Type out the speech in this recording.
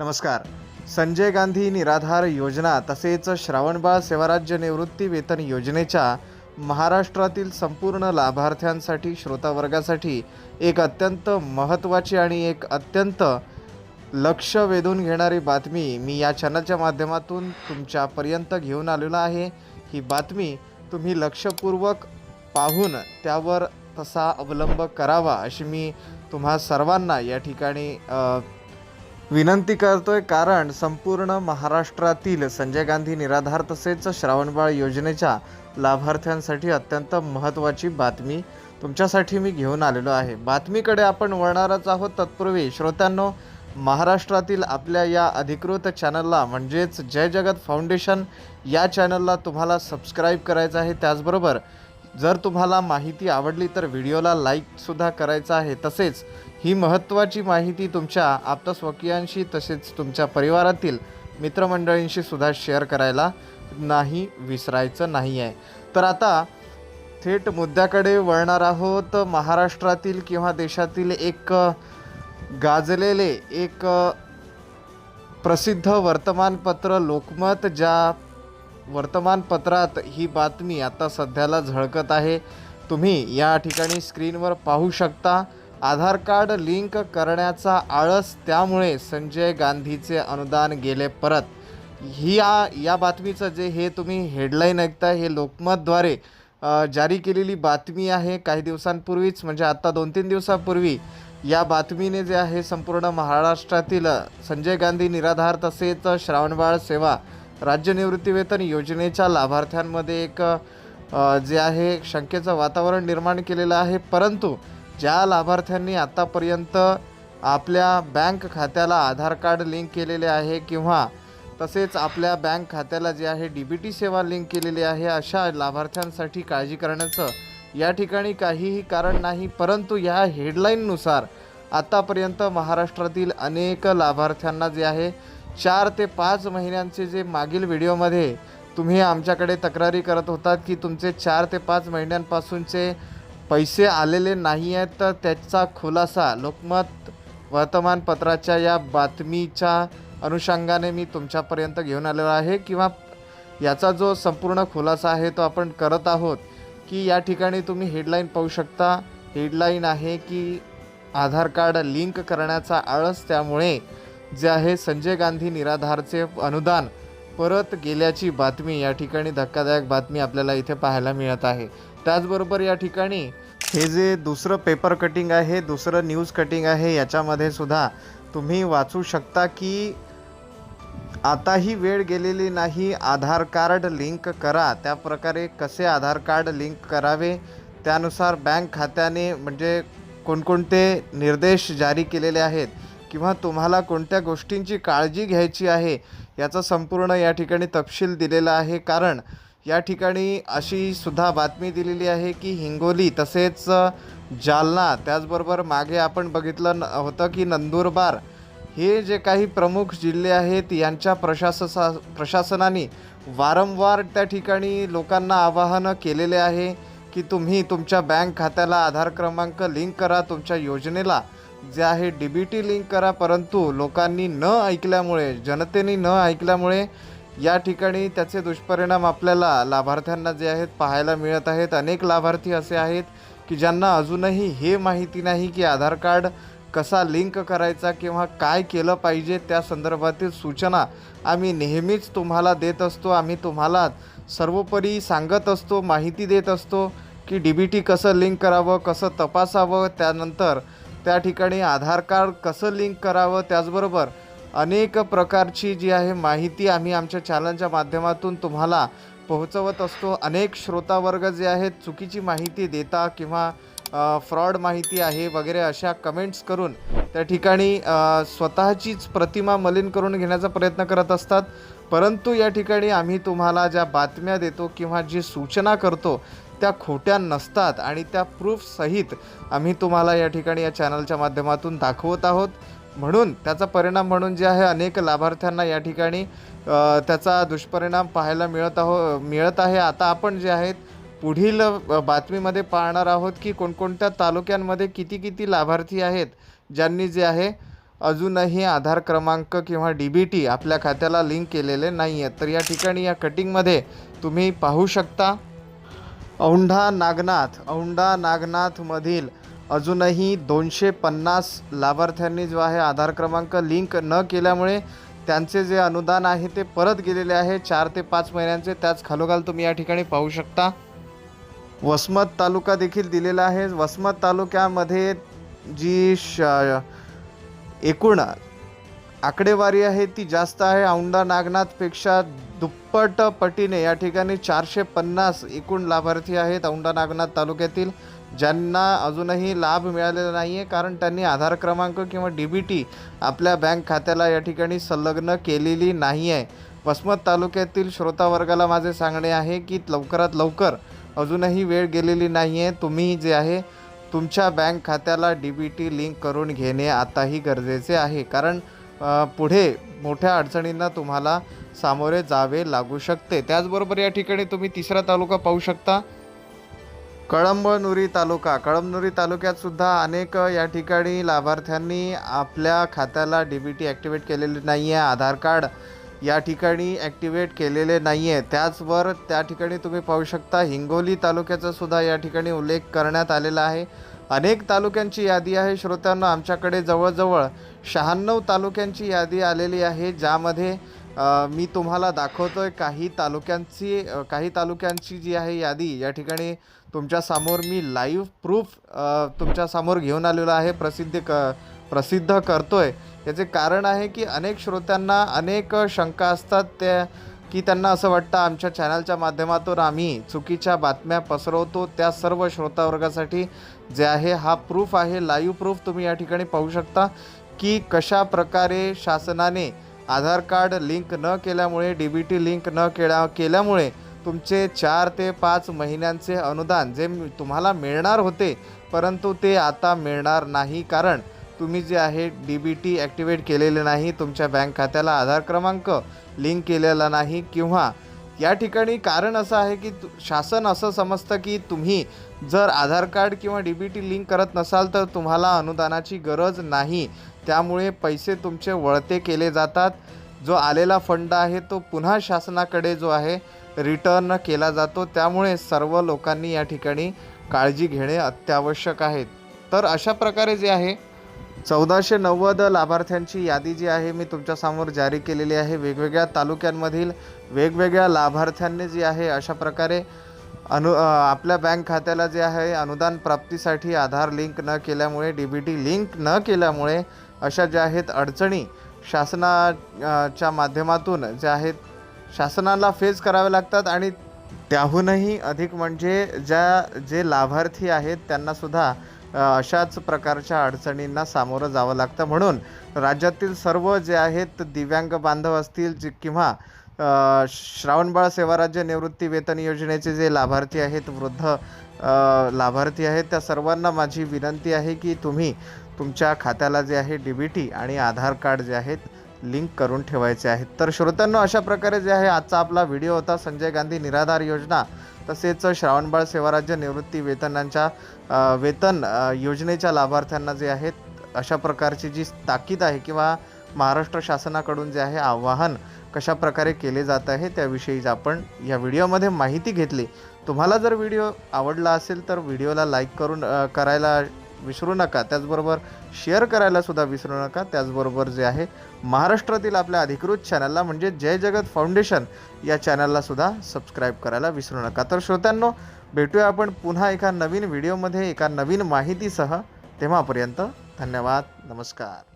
नमस्कार. संजय गांधी निराधार योजना तसेच श्रावणबाळ सेवाराज्य निवृत्ती वेतन योजनेच्या महाराष्ट्रातील संपूर्ण लाभार्थ्यांसाठी श्रोतावर्गासाठी एक अत्यंत महत्त्वाची आणि एक अत्यंत लक्ष वेधून घेणारी बातमी मी या चॅनलच्या माध्यमातून तुमच्यापर्यंत घेऊन आलेलो आहे. ही बातमी तुम्ही लक्षपूर्वक पाहून त्यावर तसा अवलंब करावा अशी मी तुम्हा सर्वांना या ठिकाणी विनंती करतोय कारण संपूर्ण महाराष्ट्रातील संजय गांधी निराधार तसेच श्रावणबाळ योजनेच्या लाभार्थ्यांसाठी अत्यंत महत्त्वाची बातमी तुमच्यासाठी मी घेऊन आलेलो आहे. बातमीकडे आपण वळणारच आहोत. तत्पूर्वी श्रोत्यांनो महाराष्ट्रातील आपल्या या अधिकृत चॅनलला म्हणजेच जय जगत फाउंडेशन या चॅनलला तुम्हाला सबस्क्राईब करायचं आहे. त्याचबरोबर जर तुम्हाला माहिती आवडली तर व्हिडिओला लाईकसुद्धा करायचं आहे. तसेच ही महत्त्वाची माहिती तुमच्या आप्तस्वकीयांशी तसेच तुमच्या परिवारातील मित्रमंडळींशी सुद्धा शेअर करायला नाही विसरायचं नाही आहे तर आता थेट मुद्द्याकडे वळणार आहोत. महाराष्ट्रातील किंवा देशातील एक गाजलेले एक प्रसिद्ध वर्तमानपत्र लोकमत ज्या वर्तमानपत्रात ही बातमी आता सध्याला झळकत आहे. तुम्ही या ठिकाणी स्क्रीनवर पाहू शकता. आधार कार्ड लिंक करण्याचा आळस त्यामुळे संजय गांधीचे अनुदान गेले परत. ही या या बातमीचं जे हे तुम्ही हेडलाईन ऐकताय हे लोकमतद्वारे जारी केलेली बातमी आहे काही दिवसांपूर्वीच म्हणजे आत्ता दोन तीन दिवसापूर्वी. या बातमीने जे आहे संपूर्ण महाराष्ट्रातील संजय गांधी निराधार तसेच श्रावणबाळ सेवा राज्य निवृत्तीवेतन योजनेच्या लाभार्थ्यांमध्ये एक जे आहे शंकेचं वातावरण निर्माण केलेलं आहे. परंतु ज्या लाभार्थ्यांनी आत्तापर्यंत आपल्या बँक खात्याला आधार कार्ड लिंक केलेले आहे किंवा तसेच आपल्या बँक खात्याला जे आहे डी बी टी सेवा लिंक केलेली आहे अशा लाभार्थ्यांसाठी काळजी करण्याचं या ठिकाणी काहीही कारण नाही. परंतु या हेडलाईननुसार आत्तापर्यंत महाराष्ट्रातील अनेक लाभार्थ्यांना जे आहे चार ते पाच महिन्यांचे जे मागील व्हिडिओमध्ये तुम्ही आमच्याकडे तक्रारी करत होतात की तुमचे चार ते पाच महिन्यांपासूनचे पैसे आलेले नाही आहेत तर त्याचा खुलासा लोकमत वर्तमानपत्राच्या या बातमीच्या अनुषंगाने मी तुमच्यापर्यंत घेऊन आलेलो आहे. किंवा याचा जो संपूर्ण खुलासा आहे तो आपण करत आहोत की या ठिकाणी तुम्ही हेडलाईन पाहू शकता. हेडलाईन आहे की आधार कार्ड लिंक करण्याचा आळस त्यामुळे जे आहे संजय गांधी निराधारचे अनुदान परत गेल्याची बातमी या ठिकाणी धक्कादायक बातमी आपल्याला इथे पाहायला मिळत आहे. त्याचबरोबर या ठिकाणी हे जे दुसरं पेपर कटिंग आहे दुसरं न्यूज कटिंग आहे याच्यामध्ये सुद्धा तुम्ही वाचू शकता की आताही वेळ गेलेली नाही आधार कार्ड लिंक करा. त्या प्रकारे कसे आधार कार्ड लिंक करावे? त्यानुसार बँक खात्याने म्हणजे कोणकोणते निर्देश जारी केलेले आहेत? किंवा तुम्हाला कोणत्या गोष्टींची काळजी घ्यायची आहे? याचा संपूर्ण या ठिकाणी तपशील दिलेला आहे. कारण या ठिकाणी अशी सुद्धा बातमी दिलेली आहे की हिंगोली तसेच जालना त्याचबरोबर मागे आपण बघितलं न- होतं की नंदुरबार हे जे काही प्रमुख जिल्हे आहेत यांच्या प्रशाससा प्रशासनाने वारंवार त्या ठिकाणी लोकांना आवाहनं केलेले आहे की तुम्ही तुमच्या बँक खात्याला आधार क्रमांक लिंक करा तुमच्या योजनेला जे आहे डी बी टी लिंक करा परंतु लोकांनी न ऐकल्यामुळे जनतेने न ऐकल्यामुळे या ठिकाणी त्याचे दुष्परिणाम आपल्याला लाभार्थ्यांना जे आहेत पाहायला मिळत आहेत. अनेक लाभार्थी असे आहेत की ज्यांना अजूनही हे माहिती नाही की आधार कार्ड कसा लिंक करायचा किंवा काय केलं पाहिजे त्या संदर्भातील सूचना आम्ही नेहमीच तुम्हाला देत असतो. आम्ही तुम्हाला सर्वोपरी सांगत असतो माहिती देत असतो की डी बी टी कसं लिंक करावं कसं तपासावं त्यानंतर त्या ठिकाणी आधार कार्ड कसं लिंक करावं त्याचबरोबर अनेक प्रकारची जी आहे माहिती आम्ही आमच्या चॅनलच्या माध्यमातून तुम्हाला पोहोचवत असतो. अनेक श्रोतावर्ग जे आहेत चुकीची माहिती देता किंवा फ्रॉड माहिती आहे वगैरे अशा कमेंट्स करून त्या ठिकाणी स्वतःचीच प्रतिमा मलिन करून घेण्याचा प्रयत्न करत असतात. परंतु या ठिकाणी आम्ही तुम्हाला ज्या बातम्या देतो किंवा जी सूचना करतो त्या खोट्या नसतात आणि त्या प्रूफसहित आम्ही तुम्हाला या ठिकाणी या चॅनलच्या माध्यमातून दाखवत आहोत. म्हणून त्याचा परिणाम म्हणून जे आहे अनेक लाभार्थ्यांना या ठिकाणी त्याचा दुष्परिणाम पाहायला मिळत आहो मिळत आहे. आता आपण जे आहेत पुढील बातमीमध्ये पाहणार आहोत की कोणकोणत्या तालुक्यांमध्ये किती किती लाभार्थी आहेत ज्यांनी जे आहे अजूनही आधार क्रमांक किंवा डी बी टी आपल्या खात्याला लिंक केलेले नाही आहेत तर या ठिकाणी या कटिंगमध्ये तुम्ही पाहू शकता. औंढा नागनाथ औंढा नागनाथमधील अजूनही दोनशे पन्नास लाभार्थ्यांनी जो आहे आधार क्रमांक लिंक न केल्यामुळे त्यांचे जे अनुदान आहे ते परत गेलेले आहे. चार ते पाच महिन्यांचे त्याच खालोखाल तुम्ही या ठिकाणी पाहू शकता. वसमत तालुका देखील दिलेला आहे. वसमत तालुक्यामध्ये जी श एकूण आकडेवारी आहे ती जास्त आहे. औंढा नागनाथपेक्षा दुप्पट पटीने या ठिकाणी चारशे पन्नास एकूण लाभार्थी आहेत औंढा नागनाथ तालुक्यातील. ज्यांना अजूनही लाभ मिळालेला नाही आहे कारण त्यांनी आधार क्रमांक किंवा डी बी टी आपल्या बँक खात्याला या ठिकाणी संलग्न केलेली नाही आहे वसमत तालुक्यातील श्रोतावर्गाला माझे सांगणे आहे की लवकरात लवकर अजूनही वेळ गेलेली नाही आहे तुम्ही जे आहे तुमच्या बँक खात्याला डी बी टी लिंक करून घेणे आताही गरजेचे आहे. कारण पुढे मोठ्या अडचणींना तुम्हाला सामोरे जावे लागू शकते. त्याचबरोबर या ठिकाणी तुम्ही तिसरा तालुका पाहू शकता. कळंबनुरी तालुका. कळंबनुरी तालुक्यात सुद्धा अनेक या ठिकाणी लाभार्थ्यांनी आपल्या खात्याला डी बी टी ॲक्टिवेट केलेले नाही आहे आधार कार्ड या ठिकाणी ॲक्टिवेट केलेले नाही आहे त्याचवर त्या ठिकाणी तुम्ही पाहू शकता हिंगोली तालुक्याचा सुद्धा या ठिकाणी उल्लेख करण्यात आलेला आहे. अनेक तालुक्यांची यादी आहे. श्रोत्यांना आमच्याकडे जवळजवळ शहाण्णव तालुक्यांची यादी आलेली आहे ज्यामध्ये मी तुम्हाला दाखवतो आहे काही तालुक्यांची काही तालुक्यांची जी आहे यादी. या ठिकाणी तुमच्यासमोर मी लाईव्ह प्रूफ तुमच्यासमोर घेऊन आलेलो आहे प्रसिद्ध क प्रसिद्ध करतो आहे याचे कारण आहे की अनेक श्रोत्यांना अनेक शंका असतात त्या की त्यांना असं वाटतं आमच्या चॅनलच्या माध्यमातून आम्ही चुकीच्या बातम्या पसरवतो. त्या सर्व श्रोतावर्गासाठी जे आहे हा प्रूफ आहे लाईव्ह प्रूफ तुम्ही या ठिकाणी पाहू शकता की कशा प्रकारे शासनाने आधार कार्ड लिंक न केल्यामुळे डी बी टी लिंक न केल्या केल्यामुळे तुमचे चार ते पाच महिन्यांचे अनुदान जे तुम्हाला मिळणार होते परंतु ते आता मिळणार नाही कारण तुम्ही जे आहे डी बी टी ॲक्टिवेट केलेले नाही तुमच्या बँक खात्याला आधार क्रमांक लिंक केलेला नाही किंवा या ठिकाणी कारण असं आहे की तु- शासन असं समजतं की तुम्ही जर आधार कार्ड किंवा डी बी टी लिंक करत नसाल तर तुम्हाला अनुदानाची गरज नाही. त्यामुळे पैसे तुमचे वळते केले जातात. जो आलेला फंड आहे तो पुन्हा शासनाकडे जो आहे रिटर्न केला जातो. त्यामुळे सर्व लोकांनी या ठिकाणी काळजी घेणे अत्यावश्यक आहे. तर अशा प्रकारे जे आहे चौदाशे नव्वद लाभार्थ्यांची यादी जी आहे मी तुमच्यासमोर जारी केलेली आहे. वेगवेगळ्या तालुक्यांमधील वेगवेगळ्या लाभार्थ्यांनी जी आहे अशा प्रकारे अनु आपल्या बँक खात्याला जे आहे अनुदान प्राप्तीसाठी आधार लिंक न केल्यामुळे डी बी टी लिंक न केल्यामुळे अशा ज्या आहेत अडचणी शासनाच्या माध्यमातून ज्या आहेत शासनाला फेस करावे लागतात आणि त्याहूनही अधिक म्हणजे ज्या जे लाभार्थी आहेत त्यांनासुद्धा अशाच प्रकारच्या अडचणींना सामोरं जावं लागतं. म्हणून राज्यातील सर्व जे आहेत दिव्यांग बांधव असतील जे किंवा श्रावणबाळ सेवाराज्य निवृत्ती वेतन योजनेचे जे लाभार्थी आहेत वृद्ध लाभार्थी आहेत त्या सर्वांना माझी विनंती आहे की तुम्ही तुमच्या खात्याला जे आहे डी बी टी आणि आधार कार्ड जे आहेत लिंक करून ठेवायचे आहेत. तर श्रोत्यांनो अशा प्रकारे जे आहे आजचा आपला व्हिडिओ होता संजय गांधी निराधार योजना. तसेच श्रावणबाळ सेवाराज्य निवृत्ती वेतनांच्या वेतन योजनेच्या लाभार्थ्यांना जे आहेत अशा प्रकारची जी ताकीद आहे किंवा महाराष्ट्र शासनाकडून जे आहे आवाहन कशा प्रकारे केले जात आहे त्याविषयी आपण या व्हिडिओमध्ये माहिती घेतली. तुम्हाला जर व्हिडिओ आवडला असेल तर व्हिडिओला लाईक करून करायला विसरू नका. त्याचबरोबर शेअर करायला सुद्धा विसरू नका. त्याचबरोबर जे आहे महाराष्ट्रातील आपल्या अधिकृत चॅनलला म्हणजे जय जगत फाउंडेशन या चॅनलला सुद्धा सबस्क्राईब करायला विसरू नका. तर श्रोत्यांनो भेटूया आपण पुन्हा एका नवीन व्हिडिओमध्ये एका नवीन माहितीसह. तेव्हापर्यंत धन्यवाद नमस्कार.